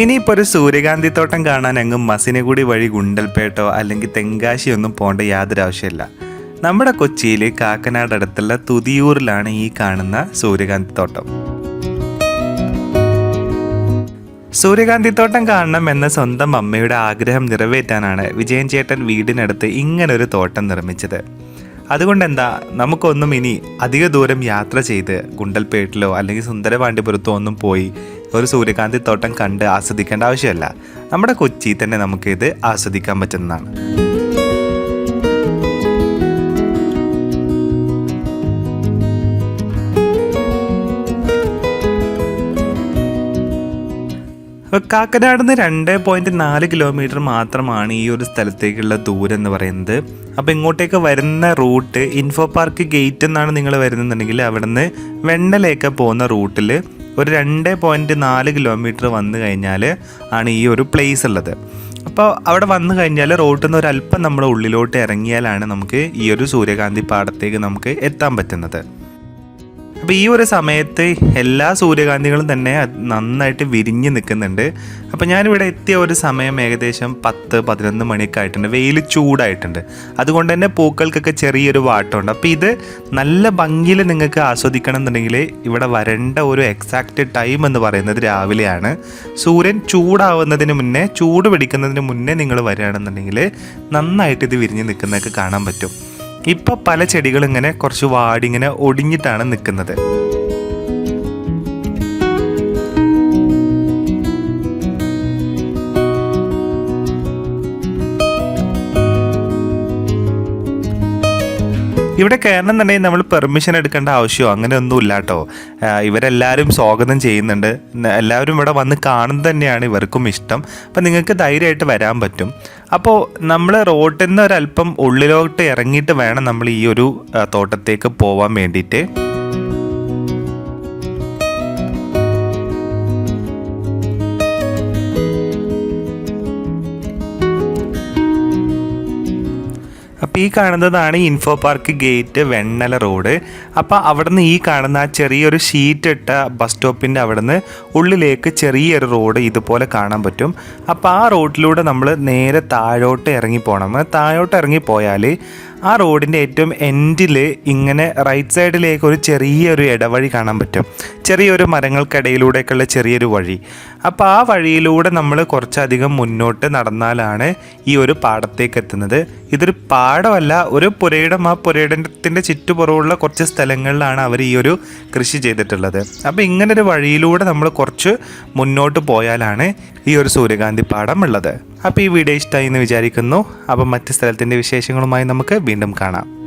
ഇനിയിപ്പോൾ ഒരു സൂര്യകാന്തി തോട്ടം കാണാൻ എങ്ങും മസിനഗുടി വഴി ഗുണ്ടൽപേട്ടോ അല്ലെങ്കിൽ തെങ്കാശി ഒന്നും പോകേണ്ട യാതൊരു ആവശ്യമില്ല. നമ്മുടെ കൊച്ചിയിൽ കാക്കനാട് അടുത്തുള്ള തുതിയൂറിലാണ് ഈ കാണുന്ന സൂര്യകാന്തി തോട്ടം സൂര്യകാന്തി തോട്ടം കാണണം എന്ന സ്വന്തം അമ്മയുടെ ആഗ്രഹം നിറവേറ്റാനാണ് വിജയൻ ചേട്ടൻ വീടിനടുത്ത് ഇങ്ങനൊരു തോട്ടം നിർമ്മിച്ചത്. അതുകൊണ്ട് എന്താ നമുക്കൊന്നും ഇനി അധിക ദൂരം യാത്ര ചെയ്ത് ഗുണ്ടൽപേട്ടിലോ അല്ലെങ്കിൽ സുന്ദരപാണ്ഡിപുരത്തോ ഒന്നും പോയി ഒരു സൂര്യകാന്തി തോട്ടം കണ്ട് ആസ്വദിക്കേണ്ട ആവശ്യമല്ല. നമ്മുടെ കൊച്ചി തന്നെ നമുക്കിത് ആസ്വദിക്കാൻ പറ്റുന്നതാണ്. കാക്കനാട് നിന്ന് രണ്ട് പോയിന്റ് നാല് കിലോമീറ്റർ മാത്രമാണ് ഈ ഒരു സ്ഥലത്തേക്കുള്ള ദൂരം എന്ന് പറയുന്നത്. അപ്പോൾ ഇങ്ങോട്ടേക്ക് വരുന്ന റൂട്ട് ഇൻഫോ പാർക്ക് ഗേറ്റ് എന്നാണ് നിങ്ങൾ വരുന്നുണ്ടെങ്കിൽ അവിടുന്ന് വെണ്ണലേക്ക് പോകുന്ന റൂട്ടിൽ ഒരു രണ്ട് പോയിന്റ് നാല് കിലോമീറ്റർ വന്നു കഴിഞ്ഞാൽ ആണ് ഈ ഒരു പ്ലേസ് ഉള്ളത്. അപ്പോൾ അവിടെ വന്നു കഴിഞ്ഞാൽ റോട്ടിൽ നിന്ന് ഒരല്പം നമ്മുടെ ഉള്ളിലോട്ട് ഇറങ്ങിയാലാണ് നമുക്ക് ഈ ഒരു സൂര്യകാന്തി പാടത്തേക്ക് നമുക്ക് എത്താൻ പറ്റുന്നത്. അപ്പോൾ ഈ ഒരു സമയത്ത് എല്ലാ സൂര്യകാന്തികളും തന്നെ നന്നായിട്ട് വിരിഞ്ഞ് നിൽക്കുന്നുണ്ട്. അപ്പോൾ ഞാനിവിടെ എത്തിയ ഒരു സമയം ഏകദേശം പത്ത് പതിനൊന്ന് മണിയൊക്കെ ആയിട്ടുണ്ട്. വെയിൽ ചൂടായിട്ടുണ്ട്. അതുകൊണ്ട് തന്നെ പൂക്കൾക്കൊക്കെ ചെറിയൊരു വാട്ടമുണ്ട്. അപ്പോൾ ഇത് നല്ല ഭംഗിയിൽ നിങ്ങൾക്ക് ആസ്വദിക്കണം എന്നുണ്ടെങ്കിൽ ഇവിടെ വരേണ്ട ഒരു എക്സാക്റ്റ് ടൈം എന്ന് പറയുന്നത് രാവിലെയാണ്. സൂര്യൻ ചൂടാവുന്നതിന് മുന്നേ ചൂട് പിടിക്കുന്നതിന് മുന്നേ നിങ്ങൾ വരികയാണെന്നുണ്ടെങ്കിൽ നന്നായിട്ട് ഇത് വിരിഞ്ഞ് നിൽക്കുന്നതൊക്കെ കാണാൻ പറ്റും. ഇപ്പം പല ചെടികൾ ഇങ്ങനെ കുറച്ച് വാടിങ്ങനെ ഒടിഞ്ഞിട്ടാണ് നിൽക്കുന്നത് ഇവിടെ കയറണം എന്നുണ്ടെങ്കിൽ നമ്മൾ പെർമിഷൻ എടുക്കേണ്ട ആവശ്യമോ? അങ്ങനെ ഒന്നും ഇല്ല കേട്ടോ ഇവരെല്ലാവരും സ്വാഗതം ചെയ്യുന്നുണ്ട്. എല്ലാവരും ഇവിടെ വന്ന് കാണുന്നത് തന്നെയാണ് ഇവർക്കും ഇഷ്ടം. അപ്പം നിങ്ങൾക്ക് ധൈര്യമായിട്ട് വരാൻ പറ്റും. അപ്പോൾ നമ്മൾ റോഡിൽ നിന്ന് ഒരല്പം ഉള്ളിലോട്ട് ഇറങ്ങിയിട്ട് വേണം നമ്മൾ ഈ ഒരു തോട്ടത്തേക്ക് പോവാൻ വേണ്ടിയിട്ട്. അപ്പോൾ ഈ കാണുന്നതാണ് info park gate Vennala road അപ്പോൾ അവിടുന്ന് ഈ കാണുന്ന ആ ചെറിയൊരു ഷീറ്റ് ഇട്ട ബസ് സ്റ്റോപ്പിന്റെ അവിടുന്ന് ഉള്ളിലേക്ക് ചെറിയൊരു റോഡ് ഇതുപോലെ കാണാൻ പറ്റും. അപ്പോൾ ആ റോഡിലൂടെ നമ്മൾ നേരെ താഴോട്ട് ഇറങ്ങി പോകണം താഴോട്ട് ഇറങ്ങി പോയാൽ ആ റോഡിന്റെ ഏറ്റവും എൻഡിൽ ഇങ്ങനെ റൈറ്റ് സൈഡിലേക്ക് ഒരു ചെറിയൊരു ഇടവഴി കാണാൻ പറ്റും. ചെറിയൊരു മരങ്ങൾക്കിടയിലൂടെയൊക്കെയുള്ള ചെറിയൊരു വഴി. അപ്പോൾ ആ വഴിയിലൂടെ നമ്മൾ കുറച്ചധികം മുന്നോട്ട് നടന്നാലാണ് ഈ ഒരു പാടത്തേക്ക് എത്തുന്നത്. ഇതൊരു പാടമല്ല ഒരു പുരയിടം. ആ പുരയിടത്തിന്റെ ചുറ്റുപുറമുള്ള കുറച്ച് സ്ഥലങ്ങളിലാണ് അവർ ഈ ഒരു കൃഷി ചെയ്തിട്ടുള്ളത്. അപ്പോൾ ഇങ്ങനൊരു വഴിയിലൂടെ നമ്മൾ കുറച്ച് മുന്നോട്ട് പോയാലാണ് ഈ ഒരു സൂര്യകാന്തി പാടം ഉള്ളത്. അപ്പോൾ ഈ വീഡിയോ ഇഷ്ടമായി എന്ന് വിചാരിക്കുന്നു. അപ്പം മറ്റ് സ്ഥലത്തിന്റെ വിശേഷങ്ങളുമായി നമുക്ക് വീണ്ടും കാണാം.